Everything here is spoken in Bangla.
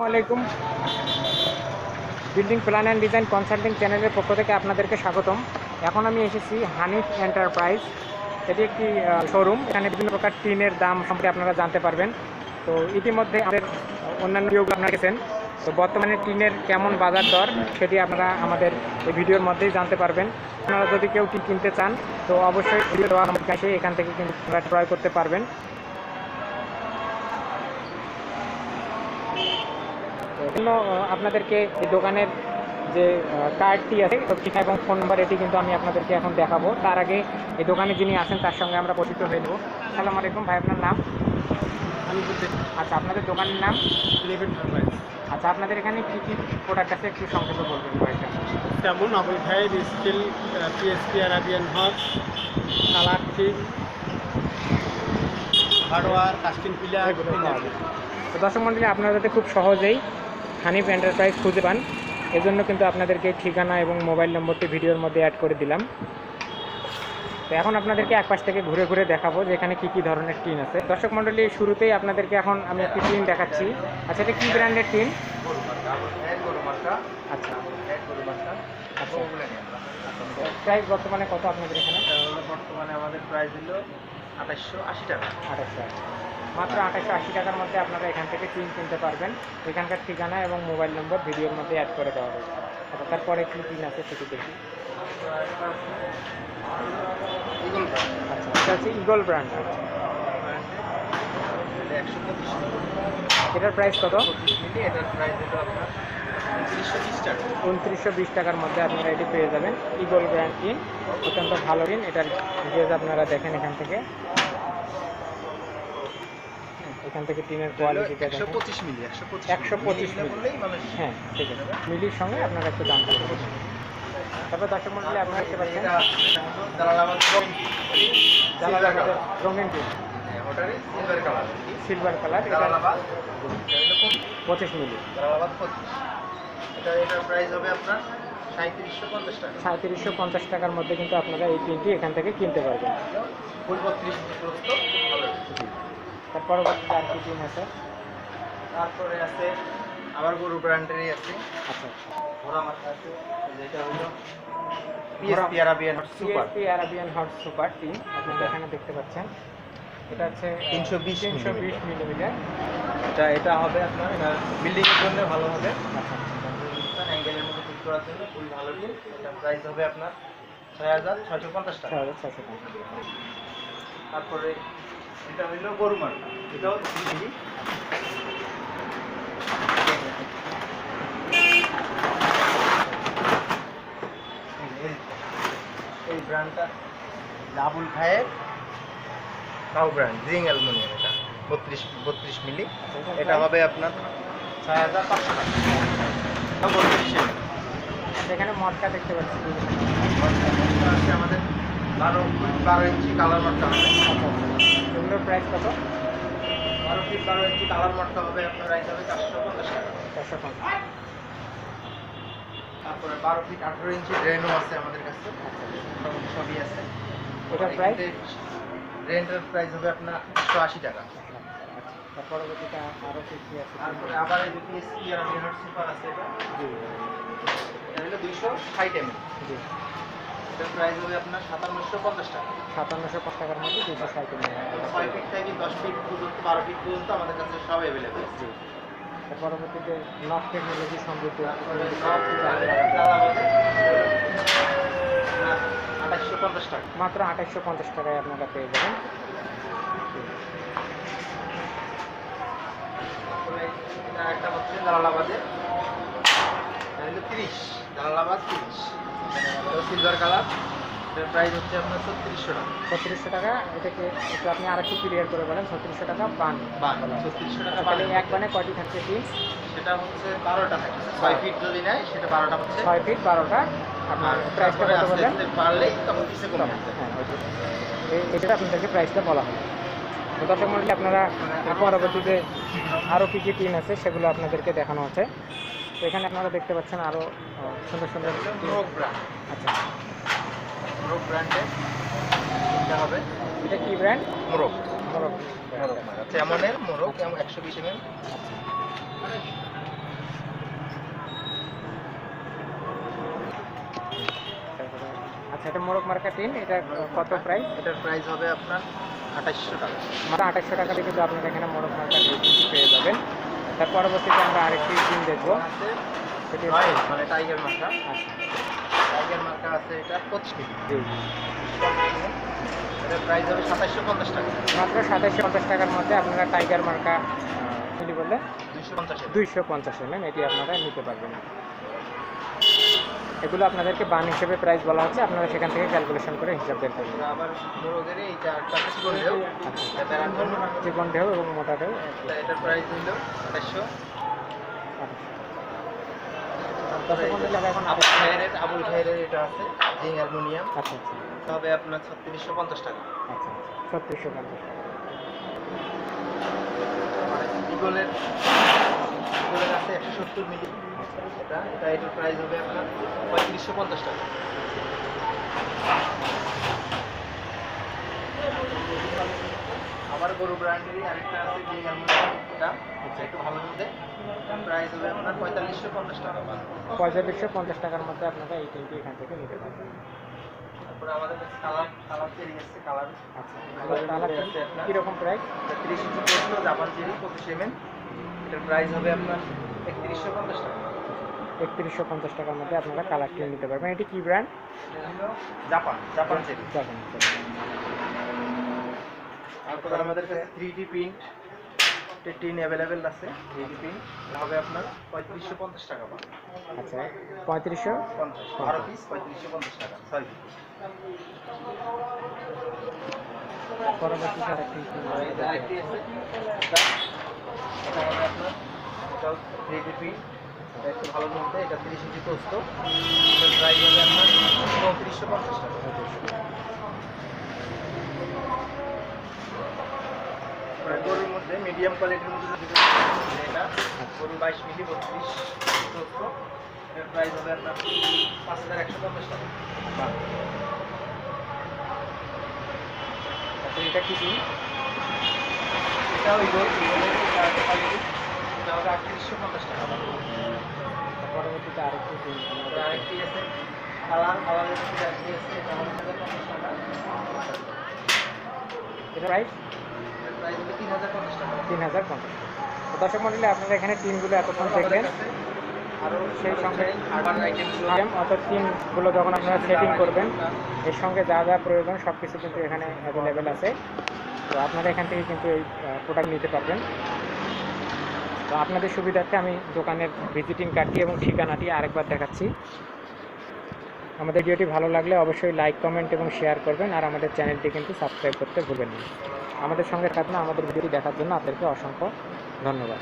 আসসালামু আলাইকুম। Building plan and design consulting চ্যানেলের পক্ষ থেকে আপনাদেরকে স্বাগতম। এখন আমি এসেছি হানিফ এন্টারপ্রাইজ এটি একটি শোরুম এখানে বিভিন্ন প্রকার টিনের দাম সম্পর্কে আপনারা জানতে পারবেন। তো ইতিমধ্যে আমাদের অন্যান্য ভিডিওগুলো আপনারা গেছেন তো বর্তমানে টিনের কেমন বাজার দর সেটি আপনারা আমাদের এই ভিডিওর মধ্যেই জানতে পারবেন। আপনারা যদি কেউ টিন কিনতে চান, তো অবশ্যই ভিডিও দেওয়া কাছে এখান থেকে কিন্তু ক্রয় করতে পারবেন তো এই জন্য আপনাদেরকে এই দোকানের যে কার্ডটি আছে তো ঠিকানা এবং ফোন নাম্বার এটি কিন্তু আমি আপনাদেরকে এখন দেখাবো। তার আগে এই দোকানে যিনি আছেন তার সঙ্গে আমরা পরিচিত হয়ে নেব। সালাম আলাইকুম ভাই আপনার নাম? আমি আচ্ছা আপনাদের দোকানের নাম? আচ্ছা আপনাদের এখানে কী কী প্রোডাক্ট আছে? একটু সংক্ষেপে বলবেন কয়েকটা। যেমন আবুল ভাইয়ের steel PSP Arabian Haque colour tin hardware casting pillar. তো দর্শক মন্ডলী আপনারা যাতে খুব সহজেই হানিফ এন্টারপ্রাইজ খুঁজে পান। এজন্য কিন্তু আপনাদেরকে ঠিকানা এবং মোবাইল নম্বরটি ভিডিওর মধ্যে অ্যাড করে দিলাম। তো এখন আপনাদেরকে এক পাশ থেকে ঘুরে ঘুরে দেখাবো যে এখানে কী কী ধরনের টিন আছে। দর্শক মণ্ডলী শুরুতেই আপনাদেরকে এখন আমি একটি টিন দেখাচ্ছি। আচ্ছা এটা কী ব্র্যান্ডের টিন? আচ্ছা। আচ্ছা। প্রাইস বর্তমানে কত আপনাদের এখানে? বর্তমানে আমাদের প্রাইস হলো আঠাশশো আশি টাকা। আঠাশশো মাত্র আঠাশশো আশি টাকার মধ্যে আপনারা এখান থেকে টিন কিনতে পারবেন। এখানকার ঠিকানা এবং মোবাইল নম্বর ভিডিওর মধ্যে অ্যাড করে দেওয়া হবে আচ্ছা তারপরে কী টিন আছে সেটি দেখি। আচ্ছা এটা হচ্ছে ইগল ব্র্যান্ড এটার প্রাইস কত? উনত্রিশশো বিশ টাকার মধ্যে আপনারা এটি পেয়ে যাবেন। ইগল ব্র্যান্ড টিন অত্যন্ত ভালো টিন এটার ডিটেলস আপনারা দেখেন এখান থেকে। এখান থেকে টিনের কোয়ালিটিটা একশো দেখেন। পঁচিশ মিলি একশো পঁচিশ মিলি। হ্যাঁ ঠিক আছে। মিলির সঙ্গে আপনারা একটু দাম তারপর দর্শক মন্ডলী আপনারা দেখতে পাচ্ছেন রঙিন টিন। হ্যাঁ, সিলভার কালার হলো পঁচিশ মিলি। সাঁত্রিশশো পঞ্চাশ টাকার মধ্যে কিন্তু আপনারা এই তিনটি এখান থেকে কিনতে পারবেন। পরবর্তীতে আর কি টিন আছে? তারপরে আছে আবার গরু ব্র্যান্ডেরই আছে। আচ্ছা ঘোড়া মাথা আছে যেটা হলো PSP Arabian super CSP Arabian hot super tin আপনারা এখানে দেখতে পাচ্ছেন। এটা হচ্ছে 320 তিনশো বিশ মিলিমিটার। এটা এটা হবে আপনার বিল্ডিং এর জন্য ভালো হবে। আচ্ছা অ্যাঙ্গেলের মধ্যে ঠিক করার জন্য খুবই ভালো দিন এটা প্রাইস হবে আপনার ছয় হাজার ছয়শো পঞ্চাশ টাকা। ছয় হাজার ছশো পঞ্চাশ। তারপরে এটা হইল গরু মার্কা। এটাও এই ব্র্যান্ডটা ডাবুল ভাইয়ের কাউ ব্র্যান্ড জিং অ্যালুমিনিয়াম এটা বত্রিশ বত্রিশ মিলি এটা হবে আপনার ছয় হাজার পাঁচশো টাকা। বত্রিশ সেখানে মটকা দেখতে পাচ্ছি। আমাদের বারো বারো ইঞ্চি কালার হবে আচ্ছা আচ্ছা। এগুলোর প্রাইস কত? বারো ফিট বারো ইঞ্চি কালার মার্কা হবে আপনার প্রাইস হবে চারশো পঞ্চাশ টাকা। চারশো পঞ্চাশ। তারপরে বারো ফিট আঠেরো ইঞ্চি ড্রেনও আছে আমাদের কাছে। সবই আছে। এটার প্রাইস ড্রেনটার প্রাইস হবে আপনার একশো আশি টাকা। তার পরবর্তীতে আরও কি আছে? তারপরে আবার এই যে পিএসপি আর সুপার আছে এটা। জি। এটা হলো দুইশো ষাট এম জি। এটার প্রাইস হবে আপনার সাতান্নশো পঞ্চাশ টাকা। সাতান্নশো পাঁচ টাকার মধ্যে দুশো ষাট ছয় ফিট থেকে দশ ফিট পর্যন্ত বারো ফিট পর্যন্ত আমাদের কাছে সব অ্যাভেলেবেল জি। পরবর্তীতে নক টেকনোলজি সমৃদ্ধ আঠাশশো পঞ্চাশ টাকা। মাত্র আঠাশশো পঞ্চাশ টাকায় আপনারা পেয়ে যাবেন। একটা হচ্ছে জালালাবাদে তিরিশ জালালাবাদ তিরিশ। সিলভার কালার এটার প্রাইস হচ্ছে আপনার ছত্রিশশো টাকা। ছত্রিশশো টাকা এটাকে একটু আপনি আর একটু ক্লিয়ার করে বলেন ছত্রিশশো টাকা বান। বান ছত্রিশশো টাকা বান। এক বানে কয়টি থাকছে টিন সেটা হচ্ছে বারোটা থাকে ছয় ফিট যদি নেয় সেটা বারোটা হচ্ছে। ছয় ফিট বারোটা। আপনার প্রাইসটা কত আস্তে বললেন? তখন কিসে কমে হ্যাঁ এটা আপনাদেরকে প্রাইসটা বলা হবে তো দর্শক মন্ডলী আপনারা পরবর্তীতে আরও কী কী টিন আছে সেগুলো আপনাদেরকে দেখানো আছে। এখানে আপনারা দেখতে পাচ্ছেন আরও সুন্দর সুন্দর আচ্ছা। মোরগ হবে? এটা কি ব্র্যান্ড মোরগ। মোরগ। আচ্ছা, একশো আচ্ছা এটা মোরগ এটা কত প্রাইস এটার প্রাইস হবে আপনার আঠাশশো টাকা। আঠাশশো টাকা থেকে কিন্তু এখানে মোরগ মার্কা পেয়ে যাবেন। তার পরবর্তীতে আমরা আরেকটি ডিম দেখব। সেটি মানে টাইগার মার্কা আচ্ছা টাইগার মার্কা আছে এটা পঁচিশ কেজি। এটার প্রাইস হবে সাতাশশো পঞ্চাশ টাকা। মাত্র সাতাশশো পঞ্চাশ টাকার মধ্যে আপনারা টাইগার মার্কা বললে দুইশো পঞ্চাশ দুইশো পঞ্চাশ এমএম এটি আপনারা নিতে পারবেন। এগুলো আপনাদেরকে বান হিসেবে প্রাইস বলা হচ্ছে। আপনারা সেখান থেকে ক্যালকুলেশন করে হিসাব বের করবেন চারটা ঢেউ আচ্ছা এবং মোটা ঢেউ। এটার প্রাইস আবুল খায়ের এটা আছে জিং অ্যালুমিনিয়াম। আচ্ছা আচ্ছা। এটা আপনার ছত্রিশশো পঞ্চাশ টাকা। আচ্ছা ছত্রিশশো পঞ্চাশ টাকা। ইগলের একশো সত্তর মিলি। এটা এটা এটার প্রাইস হবে আপনার পঁয়ত্রিশশো পঞ্চাশ টাকা। আবার গরু ব্র্যান্ডেরই আরেকটা আছে অ্যালুমিনিয়াম এটা একটু ভালো মধ্যে প্রাইস হবে আপনার পঁয়তাল্লিশশো পঞ্চাশ টাকা পঁয়তাল্লিশশো পঞ্চাশ টাকার মধ্যে আপনারা এই টিনটি এখান থেকে নিতে পারবেন। তারপরে আমাদের কাছে কালার কালার চেরি আছে কালার আচ্ছা কীরকম প্রাইস তিরিশ ইঞ্চি জাপান চেরি পঁচিশ এমএম এটার প্রাইস হবে আপনার একত্রিশশো পঞ্চাশ টাকা। একত্রিশশো পঞ্চাশ টাকার মধ্যে আপনারা কালার টিন নিতে পারবেন। এটি কি ব্র্যান্ড জাপান জাপান দেখেন তারপরে আমাদের কাছে three D print tin available আছে থ্রি ডি প্রিন্ট হবে আপনার পঁয়ত্রিশশো পঞ্চাশ টাকা পাবেন আচ্ছা পঁয়ত্রিশশো? পঞ্চাশ বারো পিস পঁয়ত্রিশশো পঞ্চাশ টাকা ছয় পিস পরবর্তী থ্রি ডি প্রিন্ট এটা একটু ভালো মধ্যে এটা তিরিশ ইঞ্চি পোস্ত এটার হবে আপনার চৌত্রিশশো পঞ্চাশ টাকা। মানে মধ্যে মিডিয়াম কোয়ালিটির মধ্যে এটা গরু বাইশ মিলি বত্রিশ চোদ্দ এর প্রাইস হবে আপনার পাঁচ হাজার একশো পঞ্চাশ টাকা। আচ্ছা এটা কি এটা ওই গোল কোয়ালিটি এটা হবে আটত্রিশশো পঞ্চাশ টাকা পরবর্তীতে আরেকটি আরেকটি আছে। কালার কালারের মধ্যে আরেকটি আছে এটা হবে হাজার পঞ্চাশ টাকা। এটা প্রাইস প্রাইস হবে তিন হাজার পঞ্চাশ টাকা। তিন হাজার পঞ্চাশ দর্শক মন্ডলী আপনারা এখানে টিনগুলো এতক্ষণ দেখলেন। আরও সেই সঙ্গে আইটেম অর্থাৎ টিনগুলো যখন আপনারা সেটিং করবেন এর সঙ্গে যা যা প্রয়োজন সব কিছু কিন্তু এখানে অ্যাভেলেবেল আছে। তো আপনারা এখান থেকে কিন্তু এই প্রোডাক্ট নিতে পারবেন। তো আপনাদের সুবিধার্থে আমি দোকানের ভিজিটিং কার্ডটি এবং ঠিকানাটি আরেকবার দেখাচ্ছি। আমাদের ভিডিওটি ভালো লাগলে অবশ্যই লাইক, কমেন্ট এবং শেয়ার করবেন আর আমাদের চ্যানেলটি কিন্তু সাবস্ক্রাইব করতে ভুলবেন না। আমাদের সঙ্গে থাকলে আমাদের ভিডিওটি দেখার জন্য আপনাদেরকে অসংখ্য ধন্যবাদ।